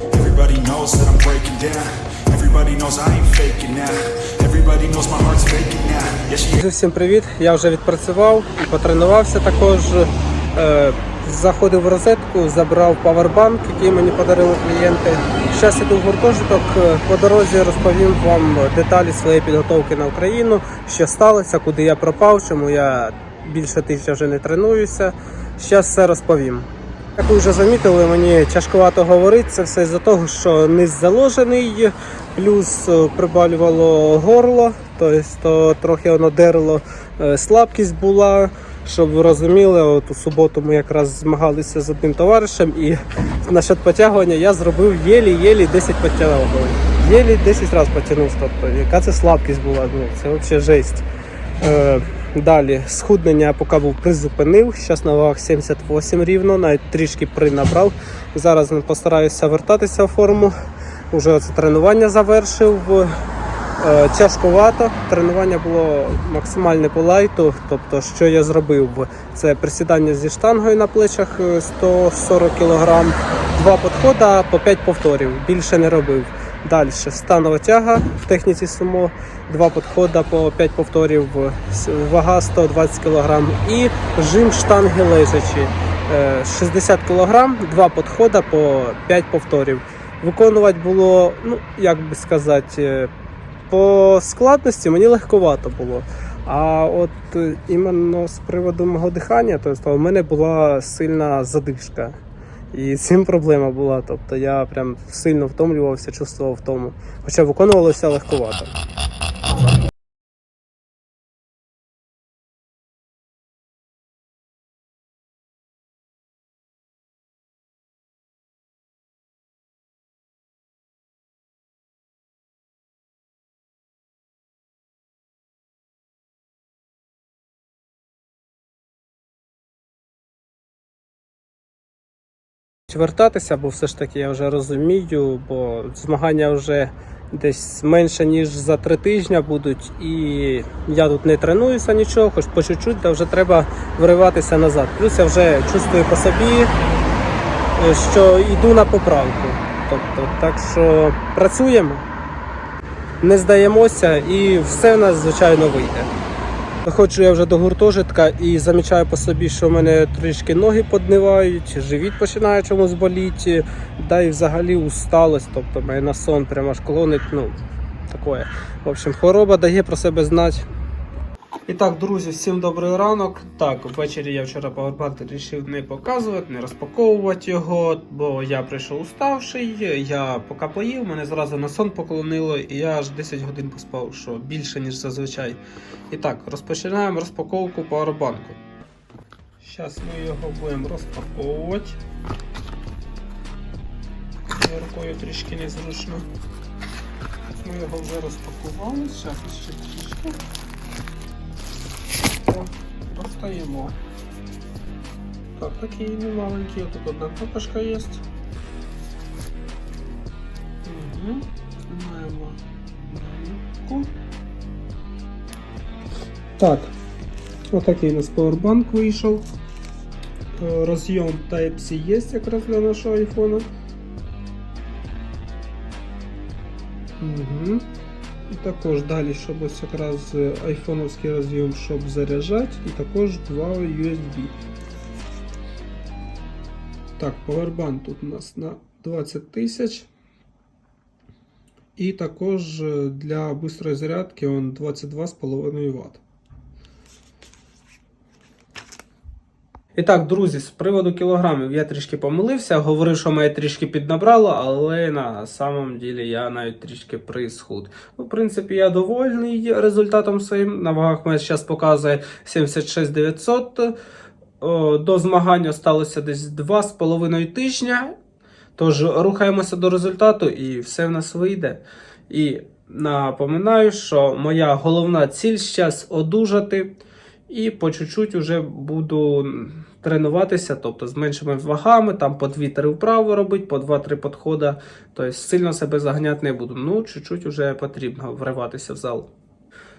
Everybody knows that I'm breaking down. Everybody knows I ain't faking now. Everybody knows my heart's faking now. Yeah, she Всім привіт! Я вже відпрацював і потренувався також. Е, Заходив в розетку, забрав павербанк, який мені подарили клієнти. Зараз іду в гуртожиток. Е, По дорозі розповім вам деталі своєї підготовки на Україну, що сталося, куди я пропав, чому я більше тижня вже не тренуюся. Зараз все розповім. Як ви вже замітили, мені тяжкувато говорити. Це все з-за того, що низ заложений, плюс е, прибалювало горло, тобто трохи воно дерло, е, слабкість була. Щоб ви розуміли, от у суботу ми якраз змагалися з одним товаришем, і насчет потягування я зробив єлі-єлі 10 потягувань. Єлі 10 разів потягнув. Тобто, яка це слабкість була, ну це взагалі жесть. Е, Далі схуднення поки був призупинив. Зараз на вагах 78 рівно, навіть трішки принабрав. Зараз постараюся вертатися в форму. Уже це тренування завершив. Е, Тяжкувато. Тренування було максимальне по лайту. Тобто, що я зробив? Це присідання зі штангою на плечах е, 140 кг, два підходи по 5 повторів. Більше не робив. Далі станова тяга в техніці сумо, два підходи по 5 повторів, вага 120 кг і жим штанги лежачі е, 60 кг, два підходи по 5 повторів. Виконувати було, ну як би сказати, е, по складності мені легковато було. А от е, іменно з приводу мого дихання, тобто у мене була сильна задишка. І цим проблема була. Тобто я прям сильно втомлювався, чувствував втому. Хоча виконувалося легковато. Вертатися, бо все ж таки я вже розумію, бо змагання вже десь менше ніж за три тижні будуть, і я тут не тренуюся нічого, хоч по чуть-чуть, та вже треба вириватися назад. Плюс я вже чувствую по собі, е, що йду на поправку. Тобто, так що працюємо, не здаємося, і все в нас звичайно вийде. Доходжу я вже до гуртожитка і замічаю по собі, що в мене трішки ноги поднивають, живіт починає чомусь боліти, да і взагалі усталость, тобто мене на сон прямо аж клонить, ну, таке. В общем, хвороба дає про себе знати. І так, друзі, всім добрий ранок. Так, ввечері я вчора павербанк вирішив не показувати, не розпаковувати його, бо я прийшов уставший, я поки поїв, мене зразу на сон поклонило, і я аж 10 годин поспав, що більше, ніж зазвичай. І так, розпочинаємо розпаковку павербанку. Зараз ми його будемо розпаковувати. Моєю Рукою трішки незручно. Ми його вже розпакували, зараз ще трішки. О, Достаємо. Так, такий немаленький, тут одна кнопочка є. Угу. Знімаємо наліпку. Так, отакий у нас пауербанк вийшов. Е, Розйом Type-C є якраз для нашого айфона. Угу. І також далі, щоб ось якраз е, айфоновський розйом, щоб заряджати, і також два USB. Так, Powerbank тут у нас на 20 тисяч. І також е, для швидкої зарядки він 22,5 Вт. І так, друзі, з приводу кілограмів я трішки помилився, говорив, що мене трішки піднабрало, але на самом ділі я навіть трішки присхуд. Ну, в принципі, я довольний результатом своїм. На вагах мене зараз показує 76 900. До змагання сталося десь 2,5 тижня. Тож рухаємося до результату і все в нас вийде. І напоминаю, що моя головна ціль зараз одужати. І по чуть-чуть вже буду тренуватися, тобто з меншими вагами, там по 2-3 вправи робити, по 2-3 підходи. Тобто сильно себе заганяти не буду. Ну, чуть-чуть вже потрібно вриватися в зал.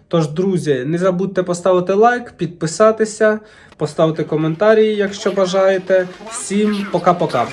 Тож, друзі, не забудьте поставити лайк, підписатися, поставити коментарі, якщо бажаєте. Всім пока-пока.